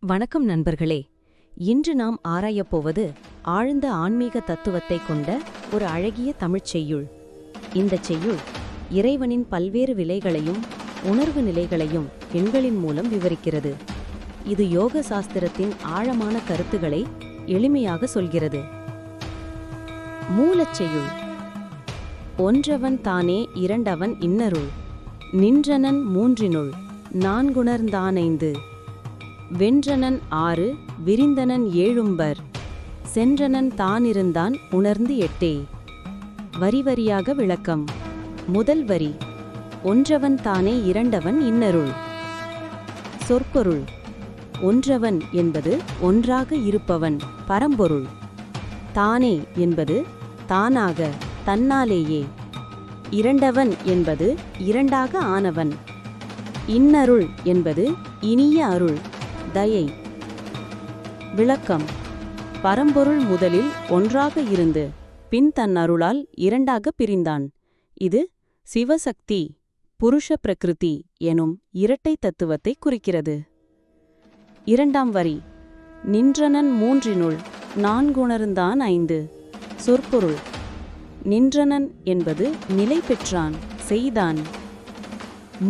வணக்கம் நண்பர்களே. இன்று நாம் ஆராயப்போவது ஆழ்ந்த ஆன்மீக தத்துவத்தை கொண்ட ஒரு அழகிய தமிழ்ச் செய்யுள். இந்த செய்யுள் இறைவனின் பல்வேறு விலைகளையும் உணர்வு நிலைகளையும் எண்களின் மூலம் விவரிக்கிறது. இது யோக சாஸ்திரத்தின் ஆழமான கருத்துக்களை எளிமையாக சொல்கிறது. மூலச் செய்யுள். ஒன்றவன் தானே இரண்டவன் இன்னருள். நின்றனன் மூன்றினுள். நான்குணர்ந்தானைந்து. வென்றனன் ஆறு விரிந்தனன் ஏழும்பர். சென்றனன் தானிருந்தான் உணர்ந்து எட்டே. வரி வரியாக விளக்கம். முதல் வரி. ஒன்றவன் தானே இரண்டவன் இன்னருள். சொற்பொருள். ஒன்றவன் என்பது ஒன்றாக இருப்பவன் பரம்பொருள். தானே என்பது தானாக தன்னாலேயே. இரண்டவன் என்பது இரண்டாக ஆனவன். இன்னருள் என்பது இனிய அருள். தயை. விளக்கம். பரம்பொருள் முதலில் ஒன்றாக இருந்து பின் தன் அருளால் இரண்டாக பிரிந்தான். இது சிவசக்தி புருஷ பிரகிருதி எனும் இரட்டை தத்துவத்தை குறிக்கிறது. இரண்டாம் வரி. நின்றனன் மூன்றினுள் நான்குணர்ந்தான் ஐந்து. சொற்பொருள். நின்றனன் என்பது நிலை பெற்றான் செய்தான்.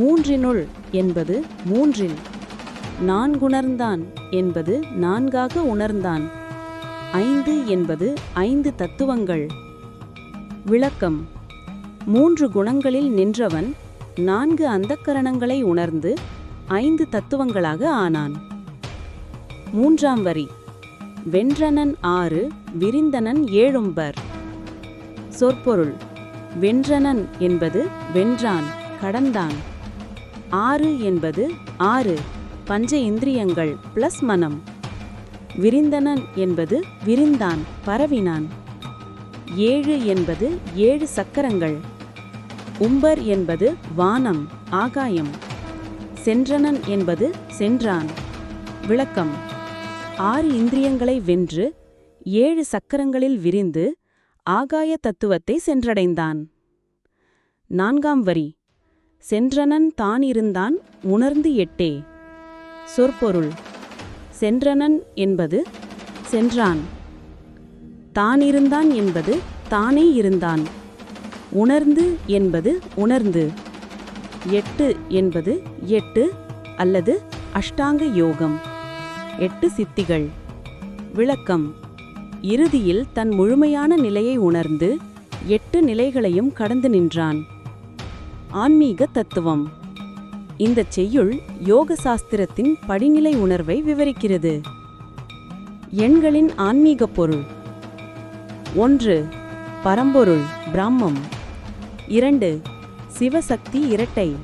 மூன்றினுள் என்பது மூன்றில் நான்குணர்ந்தான் என்பது நான்காக உணர்ந்தான். ஐந்து என்பது ஐந்து தத்துவங்கள். விளக்கம். மூன்று குணங்களில் நின்றவன் நான்கு அந்தக்கரணங்களை உணர்ந்து ஐந்து தத்துவங்களாக ஆனான். மூன்றாம் வரி. வென்றனன் ஆறு விரிந்தனன் ஏழும்பர் சொற்பொருள். வென்றனன் என்பது வென்றான் கடந்தான். ஆறு என்பது ஆறு. பஞ்ச இந்திரியங்கள் பிளஸ் மனம். விரிந்தனன் என்பது விரிந்தான் பரவினான். ஏழு என்பது ஏழு சக்கரங்கள். உம்பர் என்பது வானம் ஆகாயம். சென்றனன் என்பது சென்றான். விளக்கம். ஆறு இந்திரியங்களை வென்று ஏழு சக்கரங்களில் விரிந்து ஆகாய தத்துவத்தை சென்றடைந்தான். நான்காம் வரி. சென்றனன் தான் இருந்தான் உணர்ந்து எட்டே. சொற்பொருள். சென்றனன் என்பது சென்றான். தானிருந்தான் என்பது தானே இருந்தான். உணர்ந்து என்பது உணர்ந்து. எட்டு என்பது எட்டு அல்லது அஷ்டாங்க யோகம். எட்டு சித்திகள். விளக்கம். இறுதியில் தன் முழுமையான நிலையை உணர்ந்து எட்டு நிலைகளையும் கடந்து நின்றான். ஆன்மீக தத்துவம். இந்தச் செய்யுள் யோக சாஸ்திரத்தின் படிநிலை உணர்வை விவரிக்கிறது. எண்களின் ஆன்மீகப் பொருள். ஒன்று பரம்பொருள் பிராமம் இரண்டு சிவசக்தி இரட்டை.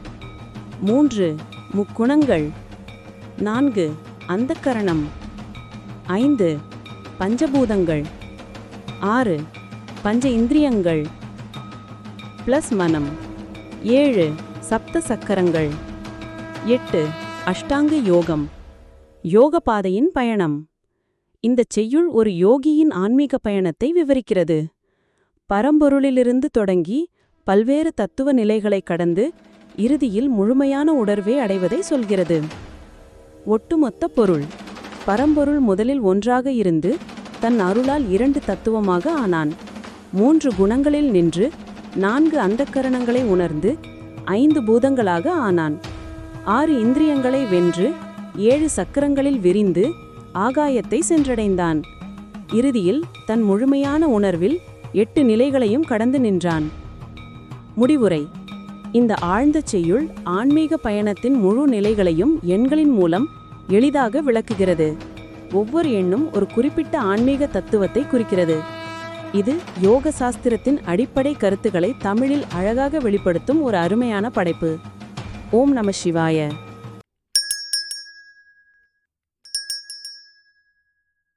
மூன்று முக்குணங்கள். நான்கு அந்தக்கரணம். ஐந்து பஞ்சபூதங்கள். ஆறு பஞ்ச இந்திரியங்கள். பிளஸ் மனம். ஏழு சப்த சக்கரங்கள். எட்டு அஷ்டாங்க யோகம். யோக பாதையின் பயணம். இந்தச் செய்யுள் ஒரு யோகியின் ஆன்மீக பயணத்தை விவரிக்கிறது. பரம்பொருளிலிருந்து தொடங்கி பல்வேறு தத்துவ நிலைகளை கடந்து இறுதியில் முழுமையான உணர்வை அடைவதை சொல்கிறது. ஒட்டுமொத்த பொருள். பரம்பொருள் முதலில் ஒன்றாக இருந்து தன் அருளால் இரண்டு தத்துவமாக ஆனான். மூன்று குணங்களில் நின்று நான்கு அந்தக்கரணங்களை உணர்ந்து ஐந்து பூதங்களாக ஆனான். ஆறு இந்திரியங்களை வென்று ஏழு சக்கரங்களில் விரிந்து ஆகாயத்தை சென்றடைந்தான். இறுதியில் தன் முழுமையான உணர்வில் எட்டு நிலைகளையும் கடந்து நின்றான். முடிவுரை. இந்த ஆழ்ந்த செய்யுள் ஆன்மீக பயணத்தின் முழு நிலைகளையும் எண்களின் மூலம் எளிதாக விளக்குகிறது. ஒவ்வொரு எண்ணும் ஒரு குறிப்பிட்ட ஆன்மீக தத்துவத்தை குறிக்கிறது. இது யோக சாஸ்திரத்தின் அடிப்படை கருத்துக்களை தமிழில் அழகாக வெளிப்படுத்தும் ஒரு அருமையான படைப்பு. ஓம் நம சிவாய.